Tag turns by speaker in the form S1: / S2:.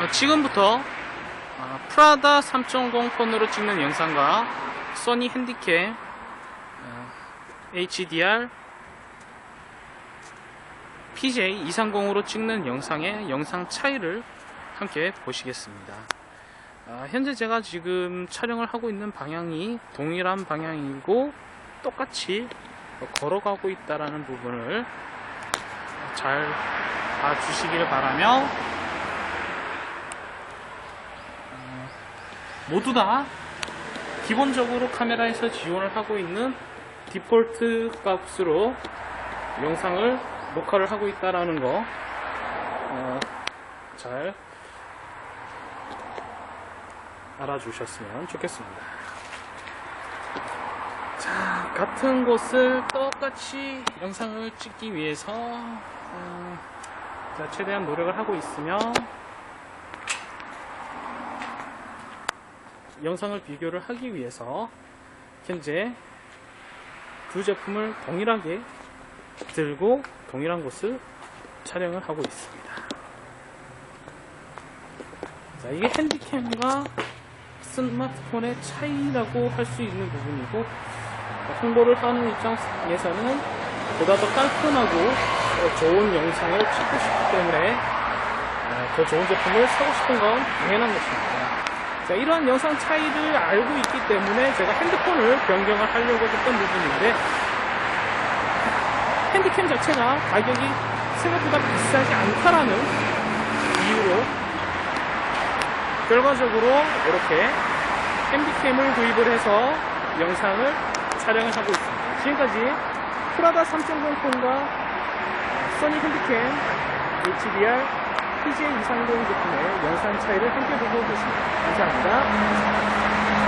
S1: 어, 지금부터 어, 프라다 3.0 폰으로 찍는 영상과 소니 핸디캠 어, HDR PJ 230으로 찍는 영상의 영상 차이를 함께 보시겠습니다. 아, 현재 제가 지금 촬영을 하고 있는 방향이 동일한 방향이고 똑같이 걸어가고 있다라는 부분을 잘 봐주시길 바라며 모두 다 기본적으로 카메라에서 지원을 하고 있는 디폴트 값으로 영상을 녹화를 하고 있다라는 거, 어, 잘 알아주셨으면 좋겠습니다. 자, 같은 곳을 똑같이 영상을 찍기 위해서, 어, 자, 최대한 노력을 하고 있으며, 영상을 비교를 하기 위해서, 현재 두 제품을 동일하게 들고 동일한 곳을 촬영을 하고 있습니다. 자, 이게 핸디캠과 스마트폰의 차이라고 할 수 있는 부분이고 홍보를 하는 입장에서는 보다 더 깔끔하고 어, 좋은 영상을 찍고 싶기 때문에 어, 더 좋은 제품을 사고 싶은 건 당연한 것입니다. 자, 이러한 영상 차이를 알고 있기 때문에 제가 핸드폰을 변경을 하려고 했던 부분인데 핸디캠 자체가 가격이 생각보다 비싸지 않다라는 이유로 결과적으로 이렇게 핸디캠을 구입을 해서 영상을 촬영을 하고 있습니다. 지금까지 프라다 3.0 폰과 소니 핸디캠 HDR PJ230 제품의 영상 차이를 함께 보고 계십니다. 감사합니다.